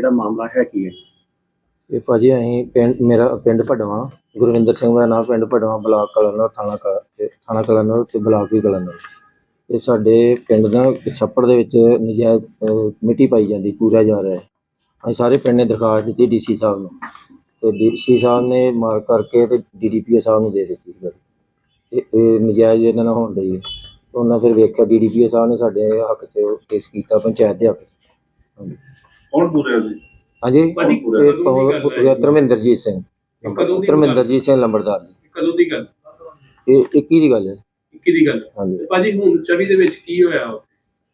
ਜਿਹੜਾ ਮਾਮਲਾ ਹੈ ਕੀ ਹੈ? ਇਹ ਭਾਜੀ ਅਸੀਂ ਪਿੰਡ ਮੇਰਾ ਪਿੰਡ ਭੜਵਾ ਗੁਰਵਿੰਦਰ ਸਿੰਘ ਦਾ ਨਾਮ ਪਿੰਡ ਭੜਵਾ ਬਲਾਕ ਕਲਨਰ ਥਾਣਾ ਕ- ਤੇ ਥਾਣਾ ਕਲਨਰ ਤੇ ਬਲਾਕ ਵੀ ਕਲਨਰ। ਇਹ ਸਾਡੇ ਪਿੰਡ ਦਾ ਛੱਪੜ ਦੇ ਵਿੱਚ ਨਜਾਇਜ਼ ਅਹ, ਮਿੱਟੀ ਪਾਈ ਜਾਂਦੀ ਪੂਰਾ ਜਾ ਰਿਹਾ ਹੈ। ਅਸੀਂ ਸਾਰੇ ਪਿੰਡ ਨੇ ਦਰਖਾਸਤ ਦਿੱਤੀ ਡੀਸੀ ਸਾਹਿਬ ਨੂੰ। ਤੇ ਡੀਸੀ ਸਾਹਿਬ ਨੇ ਮਾਰ ਕਰਕੇ ਤੇ ਡੀਡੀਪੀਓ ਸਾਹਿਬ ਨੂੰ ਦੇ ਦਿੱਤੀ ਸੀ। ਤੇ ਇਹ ਨਜਾਇਜ਼ ਇਹਨਾਂ ਨਾਲ ਹੋਣ ਡਈ ਹੈ। ਉਹਨਾਂ ਫਿਰ ਵੇਖਿਆ ਡੀਡੀਪੀਓ ਸਾਹਿਬ ਨੇ ਸਾਡੇ ਹੱਕ 'ਚ ਕੇਸ ਕੀਤਾ ਪੰਚਾਇਤ ਦੇ ਹੱਕ 'ਚ ਹਾਂਜੀ। ਕੌਣ ਪੂਰੇ ਸੀ? ਹਾਂਜੀ। ਭਾਜੀ, ਇਹ ਕਦੋਂ ਦੀ ਗੱਲ ਹੈ? ਧਰਮਿੰਦਰਜੀਤ ਸਿੰਘ। ਕਦੋਂ ਦੀ ਧਰਮਿੰਦਰਜੀਤ ਸਿੰਘ ਲੰਬੜਦਾਰ ਜੀ। ਕਦੋਂ ਦੀ ਗੱਲ ਇਹ 21 ਦੀ ਗੱਲ ਹੈ। 21 ਦੀ ਗੱਲ ਹਾਂਜੀ। ਤੇ ਭਾਜੀ ਹੁਣ 24 ਦੇ ਵਿੱਚ ਕੀ ਹੋਇਆ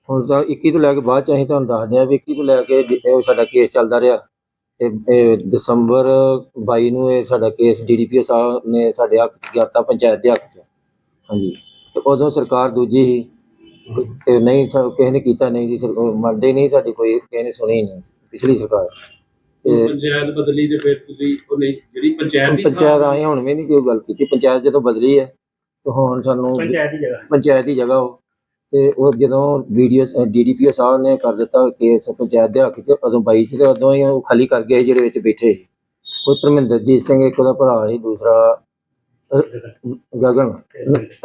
ਹੁਣ ਤਾਂ 21 ਤੋਂ ਲੈ ਕੇ ਬਾਅਦ ਚ ਅਸੀਂ ਤੁਹਾਨੂੰ ਦੱਸਦੇ ਹਾਂ ਵੀ 21 ਤੋਂ ਲੈ ਕੇ ਜ- ਇਹ ਸਾਡਾ ਕੇਸ ਚੱਲਦਾ ਰਿਹਾ ਤੇ ਇਹ ਦਸੰਬਰ 22 ਨੂੰ ਇਹ ਸਾਡਾ ਕੇਸ ਡੀਡੀਪੀਓ ਸਾਹਿਬ ਨੇ ਸਾਡੇ ਹੱਕ ਚ ਗਿਆਤਾ ਪੰਚਾਇਤ ਦੇ ਹੱਕ ਚ। ਹਾਂਜੀ। ਤੇ ਉਦੋਂ ਸਰਕਾਰ ਦੂਜੀ ਸੀ। ਤੇ ਨਹੀਂ ਸ- ਕਿਸੇ ਨੇ ਕੀਤਾ ਨਹੀਂ ਜੀ ਸਰ- ਮੰਨਦੇ ਨਹੀਂ ਸਾਡੀ ਕੋਈ ਕਿਸੇ ਨੇ ਸੁਣੀ ਨਹੀਂ ਪਿਛਲੀ ਸਰਕਾਰ। ਤੇ ਪੰਚਾਇਤ ਬਦਲੀ ਤੇ ਫਿਰ ਤੁਸੀਂ ਉਹ ਨਹੀਂ ਜਿਹੜੀ ਪੰਚਾਇਤ ਦੀ ਪੰਚਾਇਤ ਆਏ ਹੁਣ ਵੀ ਨਹੀਂ ਕੋਈ ਗੱਲ ਕੀਤੀ। ਪੰਚਾਇਤ ਜਦੋਂ ਬਦਲੀ ਹੈ ਤੇ ਹੁਣ ਸਾਨੂੰ ਪੰਚਾਇਤ ਦੀ ਜਗ੍ਹਾ। ਪੰਚਾਇਤ ਦੀ ਜਗ੍ਹਾ ਉਹ। ਤੇ ਉਹ ਜਦੋਂ ਵੀਡੀਓ ਡੀਡੀਪੀਓ ਸਾਹਿਬ ਨੇ ਕਰ ਦਿੱਤਾ ਕੇਸ ਪੰਚਾਇਤ ਦੇ ਹੱਕ 'ਚ ਉਦੋਂ 22 'ਚ ਤੇ ਉਦੋਂ ਹੀ ਉਹ ਖਾਲੀ ਕਰ ਗਏ ਜਿਹੜੇ ਵਿੱਚ ਬੈਠੇ ਸੀ। ਕੋਈ ਧਰਮਿੰਦਰਜੀਤ ਸਿੰਘ ਇੱਕ ਉਹਦਾ ਭਰਾ ਸੀ ਦੂਸਰਾ ਗਗਨ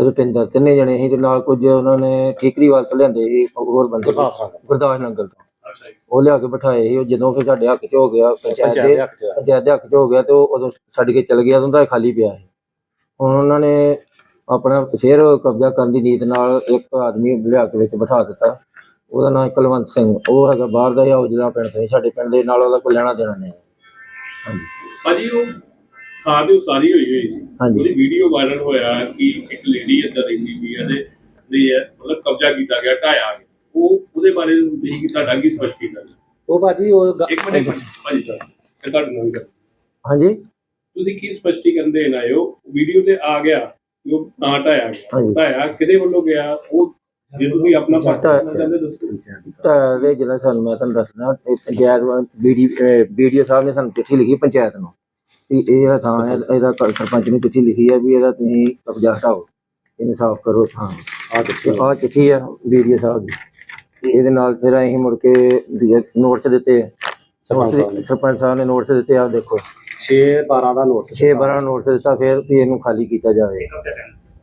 ਰੁਪਿੰਦਰ ਤਿੰਨੇ ਜਣੇ ਸੀ ਤੇ ਨਾਲ ਕੁਝ ਉਹਨਾਂ ਨੇ ਠੀਕਰੀ ਵਾਲ ਤੋਂ ਲਿਆਂਦੇ ਸੀ ਹੋਰ ਬੰਦੇ ਗੁਰਦਾਸ ਨੰਗਲ ਤੋਂ। ਜੀ। ਉਹ ਲਿਆ ਕੇ ਬਿਠਾਏ ਸੀ ਉਹ ਜਦੋਂ ਫਿਰ ਸਾਡੇ ਹੱਕ 'ਚ ਹੋ ਗਿਆ ਪੰਚਾਇਤ ਦੇ ਪੰਚਾਇਤ ਦੇ ਹੱਕ 'ਚ। ਹੋ ਗਿਆ ਤੇ ਉਹ ਉਦੋਂ ਛੱਡ ਕੇ ਚਲ ਗਿਆ ਉਦੋਂ ਦਾ ਇਹ ਖਾਲੀ ਪਿਆ ਸੀ। ਹੁਣ ਉਹਨਾਂ ਨੇ ਆਪਣਾ ਫਿਰ ਕਬਜ਼ਾ ਕਰਨ ਦੀ ਨੀਤ ਨਾਲ ਇੱਕ ਆਦਮੀ ਲਿਆ ਕੇ ਵਿੱਚ ਬਿਠਾ ਦਿੱਤਾ। ਉਹਦਾ ਨਾਮ ਕੁਲਵੰਤ ਸਿੰਘ ਉਹ ਹੈਗਾ ਬਾਹਰ ਦਾ ਜਾਂ ਉਜਲਾ ਪਿੰਡ ਤੋਂ ਸਾਡੇ ਪਿੰਡ ਦੇ ਨਾਲ ਉਹਦਾ ਕੋਈ ਲੈਣਾ ਦੇਣਾ ਨਹੀਂ। ਹਾਂਜੀ। ਭਾਜੀ ਉਹ ਥਾਂ ਤੇ ਉਸਾਰੀ ਹੋਈ ਹੋਈ ਸੀ। ਹਾਂਜੀ। ਉਹਦੀ ਵੀਡੀਓ ਵਾਇਰਲ ਹੋਇਆ ਕਿ ਇੱਕ ਲੇਡੀ ਇੱਦਾਂ ਰਹਿੰਦੀ ਵੀ ਇਹਦੇ ਦੀ ਹੈ ਮਤਲਬ ਕਬਜ਼ਾ ਕੀਤਾ ਗਿਆ ਢਾਇਆ ਗਿਆ। ਉਹ ਉਹਦੇ ਬਾਰੇ ਤੁਸੀਂ ਕੀ ਤੁਹਾਡਾ ਕੀ ਸਪਸ਼ਟੀਕਰਨ ਹੈ? ਉਹ ਬਾਜੀ ਉਹ ਗ- ਇੱਕ ਮਿੰਟ ਭਾਜੀ ਸਾਹਿਬ ਇਹ ਤੁਹਾਡੇ ਨਾਲ ਹੀ ਗੱਲ। ਹਾਂਜੀ। ਤੁਸੀਂ ਕੀ ਸਪਸ਼ਟੀਕਰਨ ਦੇਣ ਆਏ ਹੋ? ਵੀਡੀਓ ਤੇ ਆ ਗਿਆ ਕਿ ਉਹ ਤਾਂ ਢਾਇਆ ਗਿਆ। ਹਾਂਜੀ। ਢਾਇਆ ਕਿਹਦੇ ਵੱਲੋਂ ਗਿਆ? ਉਹ ਜੇ ਤੁਸੀਂ ਆਪਣਾ ਪੱਖ ਢਾਇਆ- ਦੱਸਣਾ ਚਾਹੁੰਦੇ ਦੱਸੋ। ਤਾਂ ਦੇ ਜਿਹੜਾ ਸਾਨੂੰ ਮੈਂ ਤੁਹਾਨੂੰ ਦੱਸਦਾ ਇਹ ਪੰਚਾਇਤ ਬੀਡੀਓ ਸਾਹਿਬ ਨੇ ਸਾਨੂੰ ਚਿੱਠੀ ਲਿਖੀ ਪੰਚਾਇਤ ਨੂੰ। ਵੀ ਇਹ ਜਿਹੜਾ ਥਾਂ ਹੈ ਇਹਦਾ ਕ- ਸਰਪੰਚ ਨੇ ਚਿੱਠੀ ਲਿਖੀ ਹੈ ਵੀ ਇਹਦਾ ਤੁਸੀਂ ਕਬਜ਼ਾ ਹਟਾਓ ਇਹਨੂੰ ਸਾਫ਼ ਕਰੋ ਥਾਂ। ਆ ਚਿੱਠੀ ਆ। ਚਿੱਠੀ ਆ ਬੀਡੀਓ ਸਾਹਿਬ ਦੀ। ਇਹਦੇ ਨਾਲ ਫਿਰ ਅਸੀਂ ਮੁੜ ਕੇ ਨੋਟਸ ਦਿੱਤੇ। ਸਰਪੰਚ ਸਾਹਿਬ ਨੇ। ਸਰਪੰਚ ਸਾਹਿਬ ਨੇ ਨੋਟਸ ਦਿੱਤੇ ਆ ਦੇਖੋ। 6 12 ਦਾ ਨੋਟਿਸ 6 12 ਨੋਟਸ ਦਿੱਤਾ ਫਿਰ ਵੀ ਇਹਨੂੰ ਖਾਲੀ ਕੀਤਾ ਜਾਵੇ।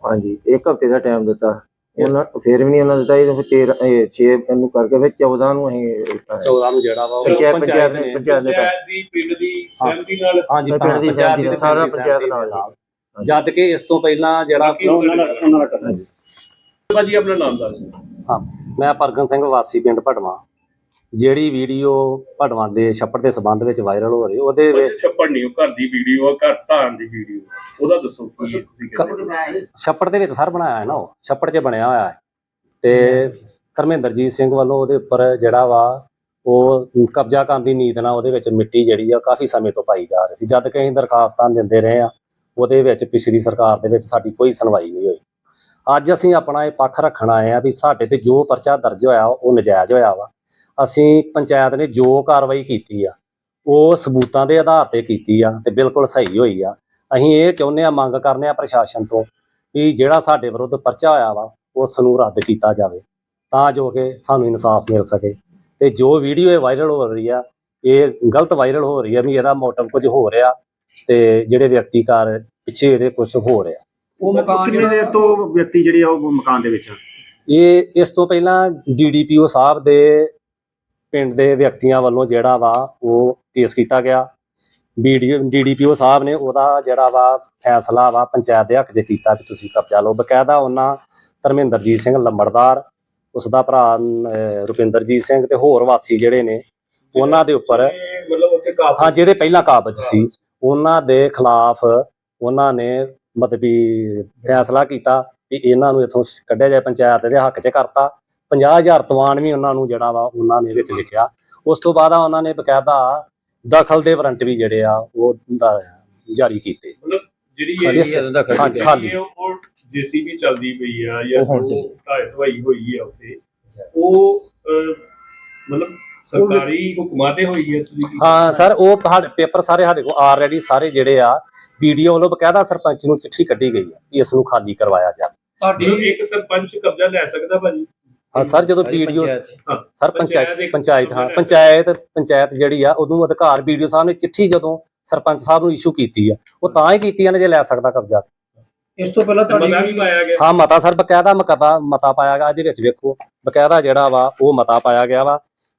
ਹਾਂਜੀ ਇੱਕ ਹਫ਼ਤੇ ਦਾ ਟਾਈਮ ਦਿੱਤਾ। ਉਹਨਾਂ ਫਿਰ ਵੀ ਨਹੀਂ ਉਹਨਾਂ ਦਿੱਤਾ ਇਹ ਫਿਰ 13 ਇਹ 6 ਇਹਨੂੰ ਕਰਕੇ ਫਿਰ 14 ਨੂੰ ਅਸੀਂ ਦਿੱਤਾ ਹੈ। 14 ਨੂੰ ਜਿਹੜਾ ਵਾ ਉਹ ਪੰਚਾਇਤ ਪੰਚਾਇਤ ਪੰਚਾਇਤ ਨੇ। ਨੇ ਪੰਚਾਇਤ ਨੇ ਕਰ- ਪੰਚਾਇਤ ਦੀ ਪਿੰਡ ਦੀ ਸਹਿਮਤੀ ਨਾਲ। ਹਾਂਜੀ ਪਿੰਡ ਦੀ ਪੰਚਾਇਤ ਸਹਿਮਤੀ ਦੀ ਨਾਲ, ਸਾਰਾ ਪਿੰਡ ਦੀ ਪੰਚਾਇਤ ਸਹਿਮਤੀ ਨਾਲ। ਨਾਲ। ਜਦ ਕਿ ਇਸ ਤੋਂ ਪਹਿਲਾਂ ਜਿਹੜਾ ਉਹਨਾਂ ਦਾ ਉਹਨਾਂ ਦਾ ਕਰਨਾ। ਹਾਂਜੀ। ਭਾਜੀ ਆਪਣਾ ਨਾਮ ਦੱਸ ਦਿਓ। ਹਾਂ ਮੈਂ ਪਰਗਨ ਸਿੰਘ ਵਾਸੀ ਪਿੰਡ ਭਟਵਾ। ਜਿਹੜੀ ਵੀਡੀਓ ਭਟਵਾ ਦੇ ਛੱਪੜ ਦੇ ਸਬੰਧ ਵਿੱਚ ਵਾਇਰਲ ਹੋ ਰਹੀ ਉਹਦੇ ਵਿੱਚ ਛੱਪੜ ਨਹੀਂ ਉਹ ਘਰ ਦੀ ਵੀਡੀਓ ਆ ਘਰ ਧਾਰਨ ਦੀ ਵੀਡੀਓ ਉਹਦਾ ਦੱਸੋ ਕੀ ਤੁਸੀਂ ਕਹਿੰਦੇ ਹੋ? ਛੱਪੜ ਦੇ ਵਿੱਚ ਸਰ ਬਣਾਇਆ ਹੈ ਨਾ ਉਹ ਛੱਪੜ 'ਚ ਬਣਿਆ ਹੋਇਆ ਹੈ। ਤੇ ਧਰਮਿੰਦਰਜੀਤ ਸਿੰਘ ਵੱਲੋਂ ਉਹਦੇ ਉੱਪਰ ਜਿਹੜਾ ਵਾ ਉਹ ਕਬਜ਼ਾ ਕਰਨ ਦੀ ਨੀਤ ਨਾਲ ਉਹਦੇ ਵਿੱਚ ਮਿੱਟੀ ਜਿਹੜੀ ਆ ਕਾਫੀ ਸਮੇਂ ਤੋਂ ਪਾਈ ਜਾ ਰਹੀ ਸੀ। ਜਦ ਕਿ ਅਸੀਂ ਦਰਖਾਸਤਾਂ ਦਿੰਦੇ ਰਹੇ ਆ ਉਹਦੇ ਵਿੱਚ ਪਿਛਲੀ ਸਰਕਾਰ ਦੇ ਵਿੱਚ ਸਾਡੀ ਕੋਈ ਸੁਣਵਾਈ ਨਹੀਂ ਹੋਈ। ਅੱਜ ਅਸੀਂ ਆਪਣਾ ਇਹ ਪੱਖ ਰੱਖਣ ਆਏ ਆ ਵੀ ਸਾਡੇ ਤੇ ਜੋ ਪਰਚਾ ਦਰਜ ਹੋਇਆ ਉਹ ਨਜਾਇਜ਼ ਹੋਇਆ ਵਾ। ਅਸੀਂ ਪੰਚਾਇਤ ਨੇ ਜੋ ਕਾਰਵਾਈ ਕੀਤੀ ਆ ਉਹ ਸਬੂਤਾਂ ਦੇ ਆਧਾਰ ਤੇ ਕੀਤੀ ਆ ਤੇ ਬਿਲਕੁਲ ਸਹੀ ਹੋਈ ਆ। ਅਸੀਂ ਇਹ ਚਾਹੁੰਦੇ ਆ ਮੰਗ ਕਰਨੇ ਆ ਪ੍ਰਸ਼ਾਸਨ ਤੋਂ ਵੀ ਜਿਹੜਾ ਸਾਡੇ ਵਿਰੁੱਧ ਪਰਚਾ ਹੋਇਆ ਵਾ ਉਸ ਨੂੰ ਰੱਦ ਕੀਤਾ ਜਾਵੇ ਤਾਂ ਜੋ ਕਿ ਸਾਨੂੰ ਇਨਸਾਫ ਮਿਲ ਸਕੇ। ਤੇ ਜੋ ਵੀਡੀਓ ਇਹ ਵਾਇਰਲ ਹੋ ਰਹੀ ਆ ਇਹ ਗਲਤ ਵਾਇਰਲ ਹੋ ਰਹੀ ਆ ਵੀ ਇਹਦਾ ਮੋਟਿਵ ਕੁਝ ਹੋ ਰਿਹਾ ਤੇ ਜਿਹੜੇ ਵਿਅਕਤੀਕਾਰ ਪਿੱਛੇ ਇਹਦੇ ਕੁਝ ਹੋ ਰਿਹਾ। ਉਹ ਮਕਾਨ ਕਿੰਨੇ ਦੇਰ ਤੋਂ ਵਿਅਕਤੀ ਜਿਹੜੇ ਆ ਉਹ ਮਕਾਨ ਦੇ ਵਿੱਚ? ਇਹ ਇਸ ਤੋਂ ਪਹਿਲਾਂ ਡੀਡੀਪੀਓ ਸਾਹਿਬ ਦੇ ਪਿੰਡ ਦੇ ਵਿਅਕਤੀਆਂ ਵੱਲੋਂ ਜਿਹੜਾ ਵਾ ਉਹ ਕੇਸ ਕੀਤਾ ਗਿਆ। ਡੀਡੀਪੀਓ ਸਾਹਿਬ ਨੇ ਉਹਦਾ ਜਿਹੜਾ ਵਾ ਫੈਸਲਾ ਵਾ ਪੰਚਾਇਤ ਦੇ ਹੱਕ 'ਚ ਕੀਤਾ ਕਿ ਤੁਸੀਂ ਕਬਜ਼ਾ ਲਓ। ਬਕਾਇਦਾ ਉਹਨਾਂ ਧਰਮਿੰਦਰਜੀਤ ਸਿੰਘ ਲੰਬੜਦਾਰ ਉਸ ਦਾ ਭਰਾ ਰੁਪਿੰਦਰਜੀਤ ਸਿੰਘ ਤੇ ਹੋਰ ਵਾਸੀ ਜਿਹੜੇ ਨੇ ਉਹਨਾਂ ਦੇ ਉੱਪਰ ਮਤਲਬ ਉੱਥੇ ਹਾਂ ਜਿਹੜੇ ਪਹਿਲਾਂ ਕਾਬਜ ਸੀ ਉਹਨਾਂ ਦੇ ਖਿਲਾਫ ਉਹਨਾਂ ਨੇ ਮਤਲਬ ਫੈਸਲਾ ਕੀਤਾ ਕਿ ਇਹਨਾਂ ਨੂੰ ਇਥੋਂ ਕੱਢਿਆ ਜਾਏ ਪੰਚਾਇਤ ਦੇ ਹੱਕ 'ਚ ਕਰਤਾ। 50000 ਤਵਾਨ ਵੀ ਉਹਨਾਂ ਨੂੰ ਜਿਹੜਾ ਵਾ ਉਹਨਾਂ ਨੇ ਵਿੱਚ ਲਿਖਿਆ। ਉਸ ਤੋਂ ਬਾਅਦ ਉਹਨਾਂ ਨੇ ਬਕਾਇਦਾ ਦਖਲ ਦੇ ਵਾਰੰਟ ਵੀ ਜਿਹੜੇ ਆ ਉਹ ਦਾ- ਜਾਰੀ ਕੀਤੇ। ਮਤਲਬ ਜਿਹੜੀ ਇਹ ਖਾਲੀ। ਉਹ ਜੀਸੀਬੀ ਚੱਲਦੀ ਪਈ ਆ ਜਾਂ ਉਹ ਢਾਈ ਢਵਾਈ ਹੋਈ ਆ ਉੱਥੇ ਉਹ ਅਹ, ਮਤਲਬ ਸਰਕਾਰੀ ਹੁਕਮਾਂ ਤੇ ਹੋਈ ਹੈ ਤੁਸੀਂ ਹਾਂ ਸਰ ਉਹ ਸਾਡੇ ਪੇਪਰ ਸਾਰੇ ਸਾਡੇ ਕੋਲ ਆਲਰੇਡੀ ਸਾਰੇ ਜਿਹੜੇ ਆ ਵੀਡੀਓ ਵੱਲੋਂ ਬਕਾਇਦਾ ਸਰਪੰਚ ਨੂੰ ਚਿੱਠੀ ਕੱਢੀ ਗਈ ਆ ਕਿ ਇਸ ਨੂੰ ਖਾਲੀ ਕਰਵਾਇਆ ਜਾ ਤੁਹਾਡੀ ਇੱਕ ਸਰਪੰਚ ਕਬਜ਼ਾ ਲੈ ਸਕਦਾ ਭਾਜੀ? ਹਾਂ ਸਰ ਜਦੋਂ ਵੀਡੀਓ ਸਰ ਪੰਚਾਇਤ ਪੰਚਾਇਤ ਹਾਂ ਪੰਚਾਇਤ ਪੰਚਾਇਤ ਜਿਹੜੀ ਆ ਉਦੋਂ ਅਧਿਕਾਰ ਵੀਡੀਓ ਸਾਹਿਬ ਨੇ ਚਿੱਠੀ ਜਦੋਂ ਸਰਪੰਚ ਸਾਹਿਬ ਨੂੰ ਇਸ਼ੂ ਕੀਤੀ ਆ ਉਹ ਤਾਂ ਹੀ ਕੀਤੀ ਆ ਨਾ ਜੇ ਲੈ ਸਕਦਾ ਕਬਜ਼ਾ। ਇਸ ਤੋਂ ਪਹਿਲਾਂ ਮਤਾ ਵੀ ਤੁਹਾਡੀ ਪਾਇਆ ਗਿਆ। ਹਾਂ ਮਤਾ ਸਰ ਬਕਾਇਦਾ ਮਤਾ ਮਤਾ ਪਾਇਆ ਗਿਆ ਇਹਦੇ ਵਿੱਚ ਵੇਖੋ ਬਕਾਇਦਾ ਜਿਹੜਾ ਵਾ ਉਹ ਮਤਾ ਪਾਇਆ ਗਿਆ ਵਾ।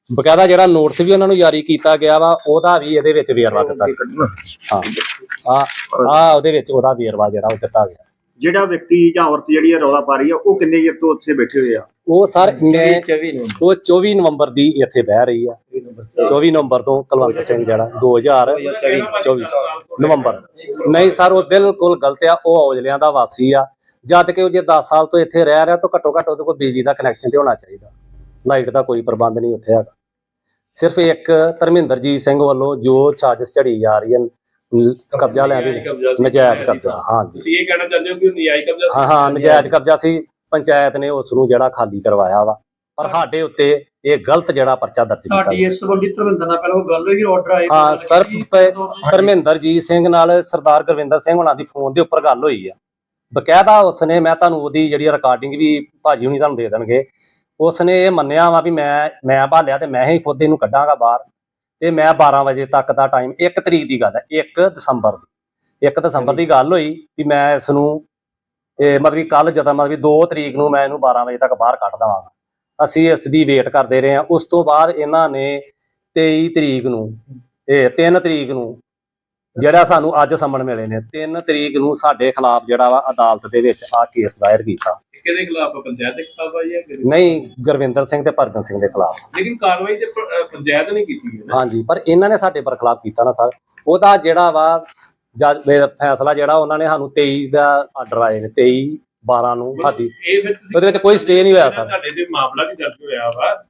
ਬਕਾਇਦਾ ਜਿਹੜਾ ਨੋਟਿਸ ਵੀ ਉਹਨਾਂ ਨੂੰ ਜਾਰੀ ਕੀਤਾ ਗਿਆ ਵਾ ਉਹਦਾ ਵੀ ਇਹਦੇ ਵਿੱਚ ਵੇਰਵਾ ਦਿੱਤਾ ਹਾਂ ਆ ਆ ਉਹਦੇ ਵਿੱਚ ਉਹਦਾ ਵੇਰਵਾ ਜਿਹੜਾ ਉਹ ਦਿੱਤਾ ਗਿਆ। ਜਿਹੜਾ ਵਿਅਕਤੀ ਜਾਂ ਔਰਤ ਜਿਹੜੀ ਹੈ ਰੌਲਾ ਪਾ ਰਹੀ ਹੈ ਉਹ ਕਿੰਨੇ ਚਿਰ ਤੋਂ ਉੱਥੇ ਬੈਠੇ ਹੋਏ ਆ? ਉਹ ਸਰ ਮੈਂ 24 ਨੂੰ ਉਹ 24 ਨਵੰਬਰ ਦੀ ਇੱਥੇ ਬਹਿ ਰਹੀ ਆ। 24 ਨਵੰਬਰ ਤੋਂ। ਕੁਲਵੰਤ ਸਿੰਘ ਜਿਹੜਾ 2024 ਨਵੰਬਰ। ਨਹੀਂ ਸਰ ਉਹ ਬਿਲਕੁਲ ਗਲਤ ਆ ਉਹ ਔਜਲਿਆਂ ਦਾ ਵਾਸੀ ਆ। ਜਦ ਕਿ ਉਹ ਜੇ 10 ਸਾਲ ਤੋਂ ਇੱਥੇ ਰਹਿ ਰਿਹਾ ਤਾਂ ਘੱਟੋ ਘੱਟ ਉਹਦੇ ਕੋਲ ਬਿਜਲੀ ਦਾ ਕਨੈਕਸ਼ਨ ਤੇ ਹੋਣਾ ਚਾਹੀਦਾ। ਲਾਈਟ ਦਾ ਕੋਈ ਪ੍ਰਬੰਧ ਨਹੀਂ ਉੱਥੇ ਹੈਗਾ। ਸਿਰਫ ਇੱਕ ਧਰਮਿੰਦਰਜੀਤ ਸਿੰਘ ਵੱਲੋਂ ਜੋ ਸਾਜ਼ਿਸ਼ ਝੜੀ ਜਾ ਰਹੀ ਹੈ ਕਬਜ਼ਾ ਲੈਣ ਦੀ ਨਜਾਇਜ਼ ਕਬਜ਼ਾ ਹਾਂਜੀ। ਤੁਸੀਂ ਇਹ ਕਹਿਣਾ ਚਾਹੁੰਦੇ ਹੋ ਕਿ ਨਜਾਇਜ਼ ਕਬਜ਼ਾ? ਹਾਂ ਹਾਂ ਨਜਾਇਜ਼ ਕਬਜ਼ਾ ਸੀ। ਪੰਚਾਇਤ ਨੇ ਉਸ ਨੂੰ ਜਿਹੜਾ ਖਾਲੀ ਕਰਵਾਇਆ ਵਾ। ਪਰ ਸਾਡੇ ਉੱਤੇ ਇਹ ਗਲਤ ਜਿਹੜਾ ਪਰਚਾ ਦਰਜ ਕੀਤਾ ਗਿਆ। ਇਸ ਸੰਬੰਧੀ ਧਰਮਿੰਦਰ ਨਾਲ ਪਹਿਲਾਂ ਕੋਈ ਗੱਲ ਹੋਈ ਕਿ ਆਰਡਰ ਆਏ। ਹਾਂ ਸਰ ਧਰਮਿੰਦਰਜੀਤ ਸਿੰਘ ਨਾਲ ਸਰਦਾਰ ਗੁਰਵਿੰਦਰ ਸਿੰਘ ਹੁਣਾਂ ਦੀ ਫੋਨ ਦੇ ਉੱਪਰ ਗੱਲ ਹੋਈ ਆ। ਬਕਾਇਦਾ ਉਸਨੇ ਮੈਂ ਤੁਹਾਨੂੰ ਉਹਦੀ ਜਿਹੜੀ ਰਿਕਾਰਡਿੰਗ ਵੀ ਭਾਜੀ ਹੁਣੀ ਤੁਹਾਨੂੰ ਦੇ ਦੇਣਗੇ ਉਸਨੇ ਇਹ ਮੰਨਿਆ ਵਾ ਵੀ ਮੈਂ ਮੈਂ ਭਾਲਿਆ ਤੇ ਮੈਂ ਹੀ ਖੁਦ ਇਹਨੂੰ ਕੱਢਾਂਗਾ ਬਾਹਰ। ਤੇ ਮੈਂ 12 ਵਜੇ ਤੱਕ ਦਾ ਟਾਈਮ 1 ਤਰੀਕ ਦੀ ਗੱਲ ਹੈ 1 ਦਸੰਬਰ ਦੀ। 1 ਦਸੰਬਰ ਦੀ ਗੱਲ ਹੋਈ ਵੀ ਮੈਂ ਇਸ ਨੂੰ ਇਹ ਮਤਲਬ ਕੱਲ ਜਦੋਂ ਮਤਲਬ 2 ਤਰੀਕ ਨੂੰ ਮੈਂ ਇਹਨੂੰ 12 ਵਜੇ ਤੱਕ ਬਾਹਰ ਕੱਢ ਦਵਾਂਗਾ। ਅਸੀਂ ਇਸ ਦੀ ਵੇਟ ਕਰਦੇ ਰਹੇ ਹਾਂ। ਉਸ ਤੋਂ ਬਾਅਦ ਇਹਨਾਂ ਨੇ 23 ਤਰੀਕ ਨੂੰ ਇਹ 3 ਤਰੀਕ ਨੂੰ ਜਿਹੜਾ ਸਾਨੂੰ ਅੱਜ ਸੰਮਣ ਮਿਲੇ ਨੇ 3 ਤਰੀਕ ਨੂੰ ਸਾਡੇ ਖਿਲਾਫ ਜਿਹੜਾ ਵਾ ਅਦਾਲਤ ਦੇ ਵਿੱਚ ਆ ਕੇਸ ਦਾਇਰ ਕੀਤਾ। ਕਿਹਦੇ ਖਿਲਾਫ? ਪੰਚਾਇਤ ਦੇ ਖਿਲਾਫ ਆਈ ਹੈ ਨਹੀਂ ਗੁਰਵਿੰਦਰ ਸਿੰਘ ਤੇ ਭਰਗਨ ਸਿੰਘ ਦੇ ਖਿਲਾਫ। ਲੇਕਿਨ ਕਾਰਵਾਈ ਤੇ ਪੰਚਾਇਤ ਨੇ ਕੀਤੀ ਹੈ ਨਾ। ਹਾਂਜੀ ਪਰ ਇਹਨਾਂ ਨੇ ਸਾਡੇ ਪਰ ਖਿਲਾਫ ਕੀਤਾ ਨਾ ਸਰ। ਉਹਦਾ ਜਿਹੜਾ ਵਾ ਜੱਜ ਇਹ ਫੈਸਲਾ ਜਿਹੜਾ ਉਹਨਾਂ ਨੇ ਸਾਨੂੰ 23 ਦਾ ਆਰਡਰ ਆਏ ਨੇ 23 12 ਨੂੰ ਸਾਡੀ। ਇਹ ਵਿੱਚ ਤੁਸੀਂ- ਉਹਦੇ ਵਿੱਚ ਕੋਈ stay ਨਹੀਂ ਹੋਇਆ ਸਰ। ਤੁਹਾਡੇ ਤੇ ਮਾਮਲਾ ਵੀ ਦਰਜ ਹੋਇਆ ਵਾ।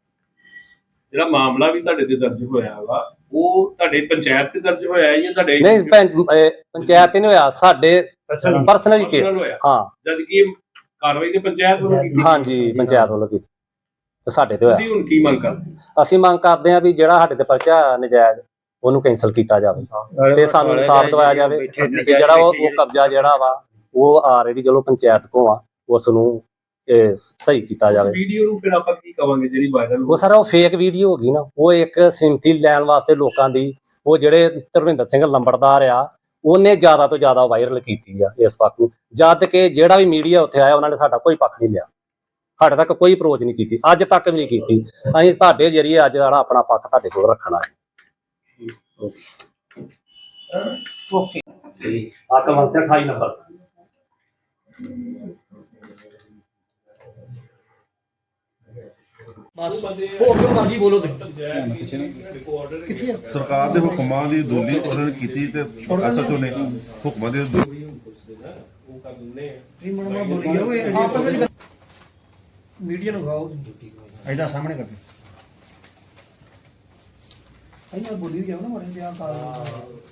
ਜਿਹੜਾ ਮਾਮਲਾ ਵੀ ਤੁਹਾਡੇ ਤੇ ਦਰਜ ਹੋਇਆ ਵਾ ਉਹ ਤੁਹਾਡੇ ਪੰਚਾਇਤ ਤੇ ਦਰਜ ਹੋਇਆ ਹੈ ਜਾਂ ਤੁਹਾਡੇ ਨਹੀਂ ਇਹ ਪੰਚਾਇਤ ਤੇ ਨਹੀਂ ਹੋਇਆ ਸਾਡੇ ਪਰਸਨਲੀ ਕੇ personal ਹੋਇਆ। ਹਾਂ। ਜਦ ਕਿ ਇਹ ਕਾਰਵਾਈ ਤੇ ਪੰਚਾਇਤ ਵੱਲੋਂ ਕੀਤੀ। ਹਾਂਜੀ ਪੰਚਾਇਤ ਵੱਲੋਂ ਕੀਤੀ। ਤੇ ਸਾਡੇ ਤੇ ਹੋਇਆ। ਤੁਸੀਂ ਹੁਣ ਕੀ ਮੰਗ ਕਰਦੇ? ਅਸੀਂ ਮੰਗ ਕਰਦੇ ਹਾਂ ਵੀ ਜਿਹੜਾ ਸਾਡੇ ਤੇ ਪਰਚਾ ਨਜਾਇਜ਼ ਉਹਨੂੰ ਕੈਂਸਲ ਕੀਤਾ ਜਾਵੇ। ਤੇ ਸਾਨੂੰ ਇਨਸਾਫ ਦਿਵਾਇਆ ਜਾਵੇ। ਕਿ ਜਿਹੜਾ ਉਹ ਉਹ ਕਬਜ਼ਾ ਜਿਹੜਾ ਵਾ ਉਹ ਆਲਰੇਡੀ ਚਲੋ ਪੰਚਾਇਤ ਕੋ ਆ ਉਸ ਨੂੰ ਸਹੀ ਕੀਤਾ ਜਾਵੇ। ਵੀਡੀਓ ਨੂੰ ਫਿਰ ਆਪਾਂ ਕੀ ਕਵਾਂਗੇ ਜਿਹੜੀ ਵਾਇਰਲ ਉਹ ਸਾਰਾ ਉਹ ਫੇਕ ਵੀਡੀਓ ਹੋ ਗਈ ਨਾ। ਉਹ ਇੱਕ ਸਿੰਪਥੀ ਲੈਣ ਵਾਸਤੇ ਲੋਕਾਂ ਦੀ ਉਹ ਜਿਹੜੇ ਧਰਮਿੰਦਰ ਸਿੰਘ ਲੰਬੜਦਾਰ ਆ ਉਹਨੇ ਜ਼ਿਆਦਾ ਤੋਂ ਜ਼ਿਆਦਾ ਵਾਇਰਲ ਕੀਤੀ ਆ ਇਸ ਪੱਖ ਨੂੰ। ਜਦ ਕਿ ਜਿਹੜਾ ਵੀ ਮੀਡੀਆ ਉੱਥੇ ਆਇਆ ਉਹਨਾਂ ਨੇ ਸਾਡਾ ਕੋਈ ਪੱਖ ਨਹੀਂ ਲਿਆ। ਸਾਡੇ ਤੱਕ ਕੋਈ ਅਪਰੋਚ ਨਹੀਂ ਕੀਤੀ। ਅੱਜ ਤੱਕ ਵੀ ਨਹੀਂ ਕੀਤੀ। ਅਸੀਂ ਤੁਹਾਡੇ ਜਰੀਏ ਅੱਜ ਆਪਣਾ ਪੱਖ ਤੁਹਾਡੇ ਕੋਲ ਰੱਖਣਾ ਹੈ। ਓਕੇ ਆ ਕਮਲ ਸਿੰਘ 28 ਨੰਬਰ। ਬਸ। ਹੋਰ ਕੋਈ ਮਰਜ਼ੀ ਬੋਲੋ ਤੁਸੀਂ। ਕਿੱਥੇ ਆ ਸਰਕਾਰ ਦੇ ਹੁਕਮਾਂ ਦੀ ਦੋਲੀ ਉਹਨਾਂ ਨੇ ਕੀਤੀ ਤੇ ਐਸਐਚਓ ਨੇ ਹੁਕਮਾਂ ਦੀ ਦੋਲੀ ਇਹ ਮਨ ਮਨ ਬੋਲੀ ਜਾਓ ਇਹ ਆਪਸ ਵਿੱਚ ਮੀਡੀਆ ਨੂੰ ਖਾਓ ਐਡਾ ਸਾਹਮਣੇ ਕਰਦੇ। ਇਹਨਾਂ ਬੋਲੀ ਜਾਓ ਨਾ ਮਰੇ ਤੇ ਆ ਕਾ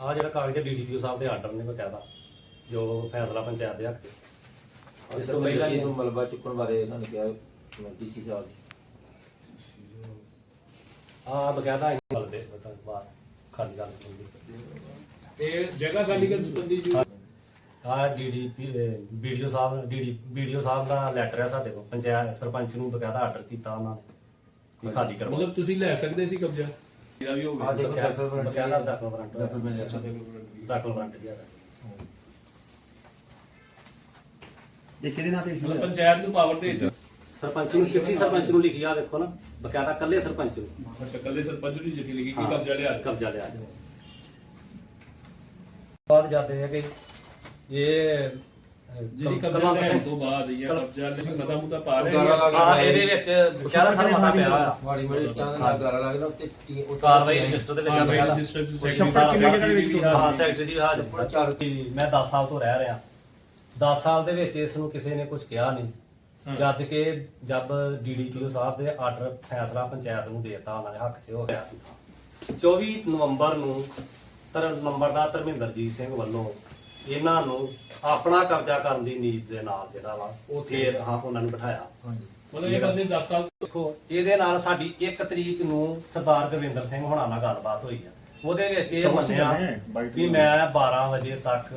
ਆ ਜਿਹੜਾ ਕਾਗਜ਼ ਡੀਡੀਪੀਓ ਸਾਹਿਬ ਦੇ ਆਰਡਰ ਨੇ ਬਕਾਇਦਾ ਜੋ ਫੈਸਲਾ ਪੰਚਾਇਤ ਦੇ ਹੱਕ ਤੇ ਇਸ ਤੋਂ ਪਹਿਲਾਂ ਇਹਨੂੰ ਮਲਬਾ ਚੁੱਕਣ ਬਾਰੇ ਇਹਨਾਂ ਨੇ ਕਿਹਾ ਡੀਸੀ ਸਾਹਿਬ ਆ ਬਕਾਇਦਾ ਇਹ ਗੱਲ ਦੇ ਬਾਅਦ ਖਾਲੀ ਗੱਲ ਸੁਣਦੀ ਇਹ ਜਗ੍ਹਾ ਖਾਲੀ ਕਰਨ ਸੰਬੰਧੀ ਜੀ। ਆ ਡੀਡੀਪੀ ਵੀਡੀਓ ਸਾਹਿਬ ਡੀਡੀ ਵੀਡੀਓ ਸਾਹਿਬ ਦਾ ਲੈਟਰ ਹੈ ਸਾਡੇ ਕੋਲ ਪੰਚਾਇਤ ਸਰਪੰਚ ਨੂੰ ਬਕਾਇਦਾ ਆਰਡਰ ਕੀਤਾ ਉਹਨਾਂ ਨੇ ਕਿ ਖਾਲੀ ਕਰਵਾਓ ਮਤਲਬ ਤੁਸੀਂ ਲੈ ਸਕਦੇ ਸੀ ਕਬਜ਼ਾ? ਇਹਦਾ ਵੀ ਹੋ ਆ ਦੇਖੋ ਦਖਲ ਵਾਰੰਟ ਬਕਾਇਦਾ ਦਾਖਲ ਵਾਰੰਟ ਦਖਲ ਮਿਲਿਆ ਦਾਖਲ ਵਾਰੰਟ ਗਿਆ ਇਹ ਕਿਹਦੇ ਨਾਂ ਤੇ ਇਸ਼ੂ ਮਤਲਬ ਪੰਚਾਇਤ ਨੂੰ ਪਾਵਰ ਦੇ ਦਿੱਤੀ। ਸਰਪੰਚ ਨੂੰ ਚਿੱਠੀ ਸਰਪੰਚ ਨੂੰ ਲਿਖੀ ਆ ਦੇਖੋ ਨਾ। ਬਕਾਇਦਾ ਕੱਲੇ ਸਰਪੰਚ ਨੂੰ। ਅੱਛਾ ਕੱਲੇ ਸਰਪੰਚ ਦੀ ਚਿੱਠੀ ਲਿਖੀ ਕਿ ਹਾਂ, ਕਬਜ਼ਾ ਲਿਆ। ਕਬਜ਼ਾ ਲਿਆ। ਬਾਅਦ ਜਾਂਦੇ ਆ ਕਿ ਇਹ ਜਿਹੜੀ ਕਬਜ਼ਾ ਕਲਵੰਤ ਲੈਣ ਸਿੰਘ ਤੋਂ ਬਾਅਦ ਜਾਂ ਕਬਜ਼ਾ ਲਈ ਮਤਾ ਮੁਤਾ ਪਾ ਰਹੇ ਗਾਰਾ ਆ। ਲਾ ਆ ਇਹਦੇ ਵਿੱਚ ਬਕਾਇਦਾ ਸਾਰਾ ਮਤਾ ਪਿਆ ਹੋਇਆ। ਮਾੜੀ ਮਾੜੀ ਤਾਂ ਦੇ ਨਾਲ ਗਾਰਾ ਲੱਗਦਾ ਉੱਤੇ ਟੀ- ਉੱਤੇ ਕਾਰਵਾਈ ਰਜਿਸਟਰ ਦੇ ਵਿੱਚ ਕਾਰਵਾਈ ਬਕਾਇਦਾ ਰਜਿਸਟਰ ਚ ਛੱਪੜ ਸੈਕਟਰੀ ਕਿੰਨੀ ਜਗ੍ਹਾ ਦੇ ਵਿੱਚ ਹਾਂ ਸੈਕਟਰੀ ਦੀ ਹਾਜ਼ਰ ਛੱਪੜ ਚਾਰ ਮੈਂ 10 ਸਾਲ ਤੋਂ ਰਹਿ ਰਿਹਾ। 10 ਸਾਲ ਦੇ ਵਿੱਚ ਇਸ ਨੂੰ ਕਿਸੇ ਨੇ ਕੁਝ ਕਿਹਾ ਨਹੀਂ। ਜਦ ਕਿ ਜਦ ਡੀਡੀਪੀਓ ਸਾਹਿਬ ਦੇ ਆਰਡਰ ਫੈਸਲਾ ਪੰਚਾਇਤ ਨੂੰ ਦੇਤਾ ਉਹਨਾਂ ਦੇ ਹੱਕ 'ਚ ਹੋ ਗਿਆ ਸੀ। 24 ਨਵੰਬਰ ਨੂੰ ਤਰ ਨੰਬਰਦਾਰ ਧਰਮਿੰਦਰਜੀਤ ਸਿੰਘ ਵੱਲੋਂ ਇਹਨਾਂ ਨੂੰ ਆਪਣਾ ਕਬਜ਼ਾ ਕਰਨ ਦੀ ਨੀਤ ਦੇ ਨਾਲ ਜਿਹੜਾ ਵਾ ਉਹ ਫੇਰ ਹਾਂ ਉਹਨਾਂ ਨੂੰ ਬਿਠਾਇਆ। ਮਤਲਬ ਇਹ ਬੰਦੇ 10 ਸਾਲ ਦੇਖੋ ਇਹਦੇ ਨਾਲ ਸਾਡੀ 1 ਤਰੀਕ ਨੂੰ ਸਰਦਾਰ ਗਵਿੰਦਰ ਸਿੰਘ ਹੋਣਾ ਨਾਲ ਗੱਲਬਾਤ ਹੋਈ ਆ। ਉਹਦੇ ਵਿੱਚ ਇਹ ਮੰਨਿਆ ਕਿ ਮੈਂ 12 ਵਜੇ ਤੱਕ